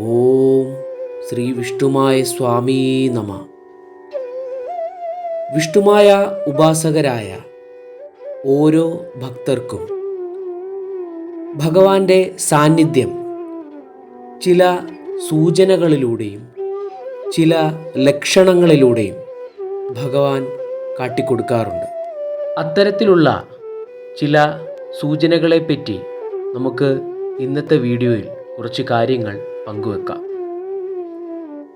ഓം ശ്രീ വിഷ്ണുമായ സ്വാമീ നമ. വിഷ്ണുമായ ഉപാസകരായ ഓരോ ഭക്തർക്കും ഭഗവാന്റെ സാന്നിധ്യം ചില സൂചനകളിലൂടെയും ചില ലക്ഷണങ്ങളിലൂടെയും ഭഗവാൻ കാട്ടിക്കൊടുക്കാറുണ്ട്. അത്തരത്തിലുള്ള ചില സൂചനകളെപ്പറ്റി നമുക്ക് ഇന്നത്തെ വീഡിയോയിൽ കുറച്ച് കാര്യങ്ങൾ പങ്കുവെക്കാം.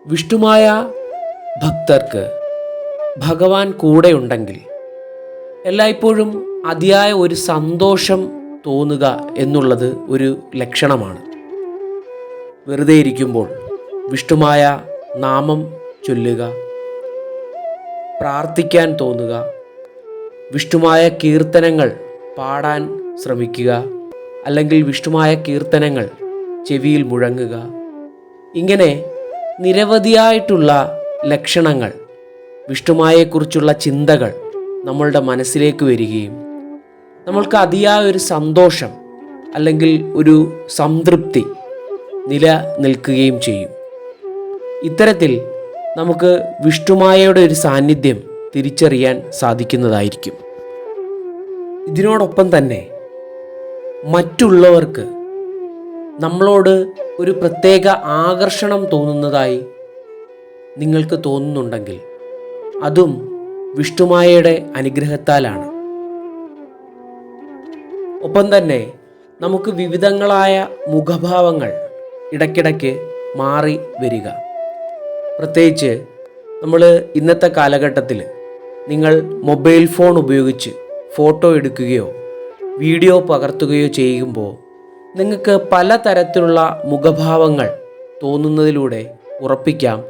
വിഷ്ണുമായ ഭക്തർക്ക് ഭഗവാൻ കൂടെയുണ്ടെങ്കിൽ എല്ലായ്പ്പോഴും അതിയായ ഒരു സന്തോഷം തോന്നുക എന്നുള്ളത് ഒരു ലക്ഷണമാണ്. വെറുതെ ഇരിക്കുമ്പോൾ വിഷ്ണുമായ നാമം ചൊല്ലുക പ്രാർത്ഥിക്കാൻ തോന്നുക വിഷ്ണുമായ കീർത്തനങ്ങൾ പാടാൻ ശ്രമിക്കുക അല്ലെങ്കിൽ വിഷ്ണുമായ കീർത്തനങ്ങൾ ചെവിയിൽ മുഴങ്ങുക ഇങ്ങനെ നിരവധിയായിട്ടുള്ള ലക്ഷണങ്ങൾ വിഷ്ണുമായെക്കുറിച്ചുള്ള ചിന്തകൾ നമ്മളുടെ മനസ്സിലേക്ക് വരികയും നമ്മൾക്ക് അതിയായ ഒരു സന്തോഷം അല്ലെങ്കിൽ ഒരു സംതൃപ്തി നിലനിൽക്കുകയും ചെയ്യും. ഇത്തരത്തിൽ നമുക്ക് വിഷ്ണുമായയുടെ ഒരു സാന്നിധ്യം തിരിച്ചറിയാൻ സാധിക്കുന്നതായിരിക്കും. ഇതിനോടൊപ്പം തന്നെ മറ്റുള്ളവർക്ക് നമ്മളോട് ഒരു പ്രത്യേക ആകർഷണം തോന്നുന്നതായി നിങ്ങൾക്ക് തോന്നുന്നുണ്ടെങ്കിൽ അതും വിഷ്ണുമായയുടെ അനുഗ്രഹത്താലാണ്. ഒപ്പം തന്നെ നമുക്ക് വിവിധങ്ങളായ മുഖഭാവങ്ങൾ ഇടയ്ക്കിടയ്ക്ക് മാറി വരിക. പ്രത്യേകിച്ച് നമ്മൾ ഇന്നത്തെ കാലഘട്ടത്തിൽ നിങ്ങൾ മൊബൈൽ ഫോൺ ഉപയോഗിച്ച് ഫോട്ടോ എടുക്കുകയോ വീഡിയോ പകർത്തുകയോ ചെയ്യുമ്പോൾ നിങ്ങൾക്ക് പലതരത്തിലുള്ള മുഖഭാവങ്ങൾ തോന്നുന്നതിലൂടെ ഉറപ്പിക്കാം.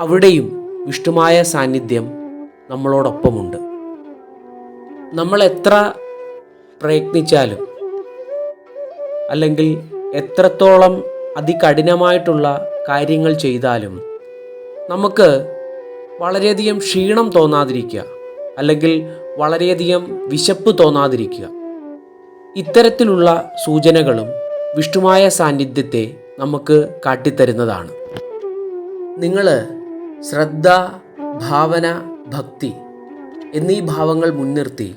അവിടെയും വിഷ്ണുമായ സാന്നിധ്യം നമ്മളോടൊപ്പമുണ്ട്. നമ്മൾ എത്ര പ്രയത്നിച്ചാലും അല്ലെങ്കിൽ എത്രത്തോളം അതികഠിനമായിട്ടുള്ള കാര്യങ്ങൾ ചെയ്താലും നമുക്ക് വളരെയധികം ക്ഷീണം തോന്നാതിരിക്കുക അല്ലെങ്കിൽ വളരെയധികം വിശപ്പ് തോന്നാതിരിക്കുക. ഇത്തരത്തിലുള്ള സൂചനകളും വിഷ്ണുമായ സാന്നിധ്യത്തെ നമുക്ക് കാട്ടിത്തരുന്നതാണ്. നിങ്ങൾ ശ്രദ്ധ ഭാവന ഭക്തി എന്നീ ഭാവങ്ങൾ മുൻനിർത്തി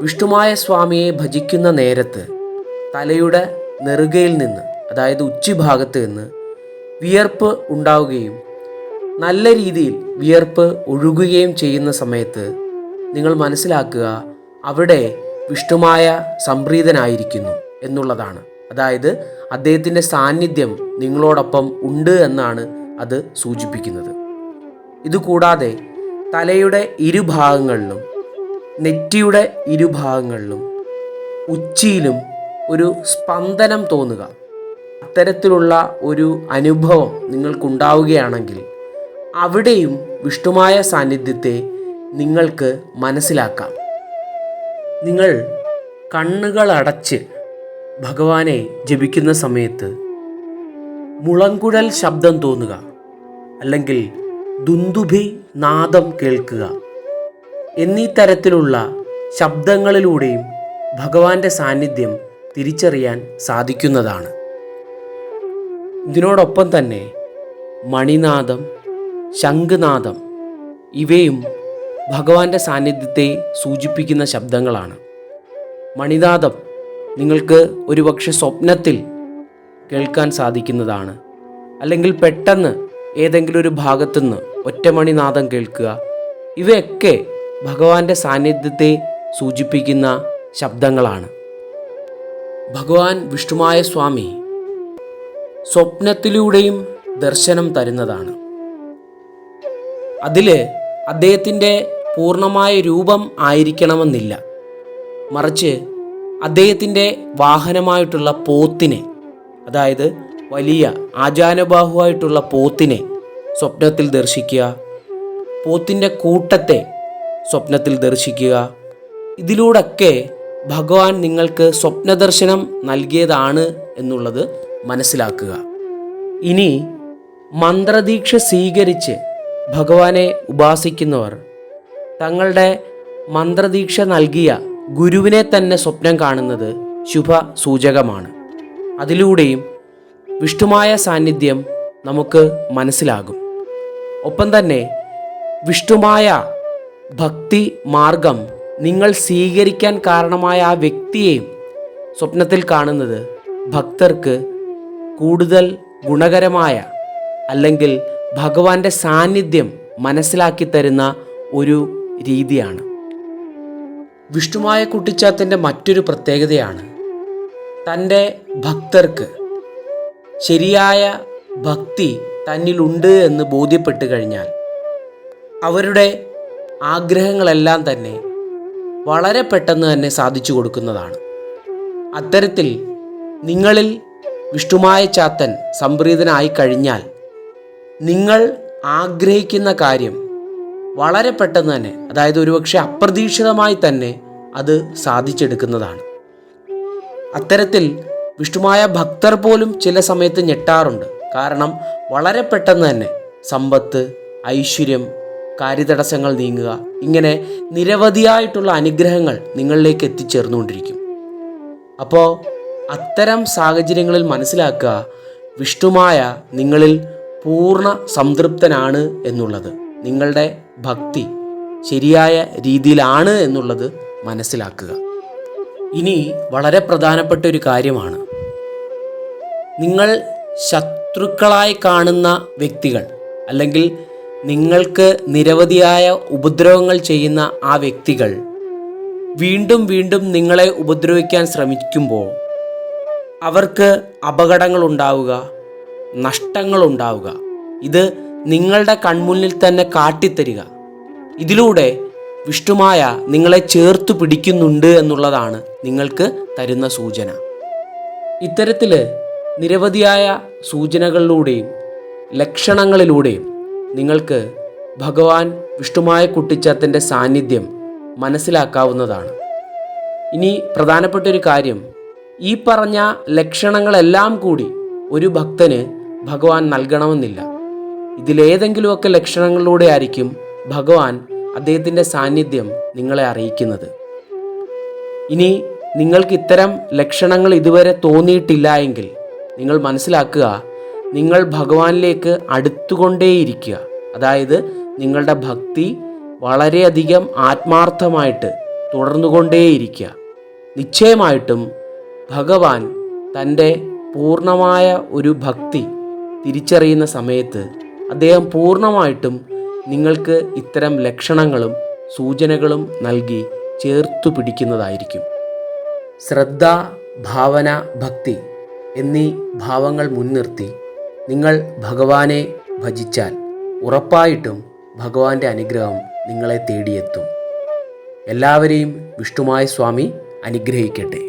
വിഷ്ണുമായ സ്വാമിയെ ഭജിക്കുന്ന നേരത്ത് തലയുടെ നെറുകയിൽ നിന്ന് അതായത് ഉച്ചിഭാഗത്ത് നിന്ന് വിയർപ്പ് ഉണ്ടാവുകയും നല്ല രീതിയിൽ വിയർപ്പ് ഒഴുകുകയും ചെയ്യുന്ന സമയത്ത് നിങ്ങൾ മനസ്സിലാക്കുക അവിടെ വിഷ്ണുമായ സംപ്രീതനായിരിക്കുന്നു എന്നുള്ളതാണ്. അതായത് അദ്ദേഹത്തിന്റെ സാന്നിധ്യം നിങ്ങളോടൊപ്പം ഉണ്ട് എന്നാണ് അത് സൂചിപ്പിക്കുന്നത്. ഇതുകൂടാതെ തലയുടെ ഇരുഭാഗങ്ങളിലും നെറ്റിയുടെ ഇരുഭാഗങ്ങളിലും ഉച്ചിയിലും ഒരു സ്പന്ദനം തോന്നുക. അത്തരത്തിലുള്ള ഒരു അനുഭവം നിങ്ങൾക്കുണ്ടാവുകയാണെങ്കിൽ അവിടെയും വിഷ്ണുമായ സാന്നിധ്യത്തെ നിങ്ങൾക്ക് മനസ്സിലാക്കാം. നിങ്ങൾ കണ്ണുകളടച്ച് ഭഗവാനെ ജപിക്കുന്ന സമയത്ത് മുളങ്കുഴൽ ശബ്ദം തോന്നുക അല്ലെങ്കിൽ ദുന്ദുഭി നാദം കേൾക്കുക എന്നീ തരത്തിലുള്ള ശബ്ദങ്ങളിലൂടെയും ഭഗവാന്റെ സാന്നിധ്യം തിരിച്ചറിയാൻ സാധിക്കുന്നതാണ്. ഇതിനോടൊപ്പം തന്നെ മണിനാദം ശംഖുനാദം ഇവയും ഭഗവാന്റെ സാന്നിധ്യത്തെ സൂചിപ്പിക്കുന്ന ശബ്ദങ്ങളാണ്. മണിനാഥം നിങ്ങൾക്ക് ഒരുപക്ഷെ സ്വപ്നത്തിൽ കേൾക്കാൻ സാധിക്കുന്നതാണ്. അല്ലെങ്കിൽ പെട്ടെന്ന് ഏതെങ്കിലും ഒരു ഭാഗത്തുനിന്ന് ഒറ്റമണിനാദം കേൾക്കുക. ഇവയൊക്കെ ഭഗവാന്റെ സാന്നിധ്യത്തെ സൂചിപ്പിക്കുന്ന ശബ്ദങ്ങളാണ്. ഭഗവാൻ വിഷ്ണുമായ സ്വാമി സ്വപ്നത്തിലൂടെയും ദർശനം തരുന്നതാണ്. അതിൽ അദ്ദേഹത്തിന്റെ പൂർണമായ രൂപം ആയിരിക്കണമെന്നില്ല. മറിച്ച് അദ്ദേഹത്തിന്റെ വാഹനമായിട്ടുള്ള പോത്തിനെ അതായത് വലിയ ആചാനബാഹുവായിട്ടുള്ള പോത്തിനെ സ്വപ്നത്തിൽ ദർശിക്കുക പോത്തിന്റെ കൂട്ടത്തെ സ്വപ്നത്തിൽ ദർശിക്കുക ഇതിലൂടെയൊക്കെ ഭഗവാൻ നിങ്ങൾക്ക് സ്വപ്നദർശനം നൽകിയതാണ് എന്നുള്ളത് മനസ്സിലാക്കുക. ഇനി മന്ത്രദീക്ഷ സ്വീകരിച്ച് ഭഗവാനെ ഉപാസിക്കുന്നവർ തങ്ങളുടെ മന്ത്രദീക്ഷ നൽകിയ ഗുരുവിനെ തന്നെ സ്വപ്നം കാണുന്നത് ശുഭ സൂചകമാണ് അതിലൂടെയും വിഷ്ണുമായ സാന്നിധ്യം നമുക്ക് മനസ്സിലാകും. ഒപ്പം തന്നെ വിഷ്ണുമായ ഭക്തി മാർഗം നിങ്ങൾ സ്വീകരിക്കാൻ കാരണമായ ആ വ്യക്തിയെയും സ്വപ്നത്തിൽ കാണുന്നത് ഭക്തർക്ക് കൂടുതൽ ഗുണകരമായ അല്ലെങ്കിൽ ഭഗവാന്റെ സാന്നിധ്യം മനസ്സിലാക്കി തരുന്ന ഒരു രീതിയാണ്. വിഷ്ണുമായ കുട്ടിച്ചാത്തന്റെ മറ്റൊരു പ്രത്യേകതയാണ് തന്റെ ഭക്തർക്ക് ശരിയായ ഭക്തി തന്നിലുണ്ട് എന്ന് ബോധ്യപ്പെട്ട് കഴിഞ്ഞാൽ അവരുടെ ആഗ്രഹങ്ങളെല്ലാം തന്നെ വളരെ പെട്ടെന്ന് തന്നെ സാധിച്ചു കൊടുക്കുന്നതാണ്. അത്തരത്തിൽ നിങ്ങളിൽ വിഷ്ണുമായ ചാത്തൻ സംപ്രീതനായി കഴിഞ്ഞാൽ നിങ്ങൾ ആഗ്രഹിക്കുന്ന കാര്യം വളരെ പെട്ടെന്ന് തന്നെ അതായത് ഒരുപക്ഷെ അപ്രതീക്ഷിതമായി തന്നെ അത് സാധിച്ചെടുക്കുന്നതാണ്. അത്തരത്തിൽ വിഷ്ണുമായ ഭക്തർ പോലും ചില സമയത്ത് ഞെട്ടാറുണ്ട്. കാരണം വളരെ പെട്ടെന്ന് തന്നെ സമ്പത്ത് ഐശ്വര്യം കാര്യതടസ്സങ്ങൾ നീങ്ങുക ഇങ്ങനെ നിരവധിയായിട്ടുള്ള അനുഗ്രഹങ്ങൾ നിങ്ങളിലേക്ക് എത്തിച്ചേർന്നുകൊണ്ടിരിക്കും. അപ്പോൾ അത്തരം സാഹചര്യങ്ങളിൽ മനസ്സിലാക്കുക വിഷ്ണുമായ നിങ്ങളിൽ പൂർണ സംതൃപ്തനാണ് എന്നുള്ളത്. നിങ്ങളുടെ ഭക്തി ശരിയായ രീതിയിലാണ് എന്നുള്ളത് മനസ്സിലാക്കുക. ഇനി വളരെ പ്രധാനപ്പെട്ട ഒരു കാര്യമാണ്. നിങ്ങൾ ശത്രുക്കളായി കാണുന്ന വ്യക്തികൾ അല്ലെങ്കിൽ നിങ്ങൾക്ക് നിരവധിയായ ഉപദ്രവങ്ങൾ ചെയ്യുന്ന ആ വ്യക്തികൾ വീണ്ടും വീണ്ടും നിങ്ങളെ ഉപദ്രവിക്കാൻ ശ്രമിക്കുമ്പോൾ അവർക്ക് അപകടങ്ങൾ ഉണ്ടാവുക നഷ്ടങ്ങൾ ഉണ്ടാവുക. ഇത് നിങ്ങളുടെ കൺമുന്നിൽ തന്നെ കാട്ടിത്തരിക. ഇതിലൂടെ വിഷ്ണുമായ നിങ്ങളെ ചേർത്തു പിടിക്കുന്നുണ്ട് എന്നുള്ളതാണ് നിങ്ങൾക്ക് തരുന്ന സൂചന. ഇത്തരത്തിൽ നിരവധിയായ സൂചനകളിലൂടെയും ലക്ഷണങ്ങളിലൂടെയും നിങ്ങൾക്ക് ഭഗവാൻ വിഷ്ണുമായ കുട്ടിച്ചാത്തന്റെ സാന്നിധ്യം മനസ്സിലാക്കാവുന്നതാണ്. ഇനി പ്രധാനപ്പെട്ട ഒരു കാര്യം ഈ പറഞ്ഞ ലക്ഷണങ്ങളെല്ലാം കൂടി ഒരു ഭക്തന് ഭഗവാൻ നൽകണമെന്നില്ല. ഇതിലേതെങ്കിലുമൊക്കെ ലക്ഷണങ്ങളിലൂടെ ആയിരിക്കും ഭഗവാൻ അദ്ദേഹത്തിന്റെ സാന്നിധ്യം നിങ്ങളെ അറിയിക്കുന്നത്. ഇനി നിങ്ങൾക്ക് ഇത്തരം ലക്ഷണങ്ങൾ ഇതുവരെ തോന്നിയിട്ടില്ല എങ്കിൽ നിങ്ങൾ മനസ്സിലാക്കുക നിങ്ങൾ ഭഗവാനിലേക്ക് അടുത്തുകൊണ്ടേയിരിക്കുക. അതായത് നിങ്ങളുടെ ഭക്തി വളരെയധികം ആത്മാർത്ഥമായിട്ട് തുടർന്നുകൊണ്ടേയിരിക്കുക. നിശ്ചയമായിട്ടും ഭഗവാൻ തന്റെ പൂർണമായ ഒരു ഭക്തി തിരിച്ചറിയുന്ന സമയത്ത് അദ്ദേഹം പൂർണമായിട്ടും നിങ്ങൾക്ക് ഇത്തരം ലക്ഷണങ്ങളും സൂചനകളും നൽകി ചേർത്തു പിടിക്കുന്നതായിരിക്കും. ശ്രദ്ധ ഭാവന ഭക്തി എന്നീ ഭാവങ്ങൾ മുൻനിർത്തി നിങ്ങൾ ഭഗവാനെ ഭജിച്ചാൽ ഉറപ്പായിട്ടും ഭഗവാന്റെ അനുഗ്രഹം നിങ്ങളെ തേടിയെത്തും. എല്ലാവരെയും വിഷ്ണുമായ സ്വാമി അനുഗ്രഹിക്കട്ടെ.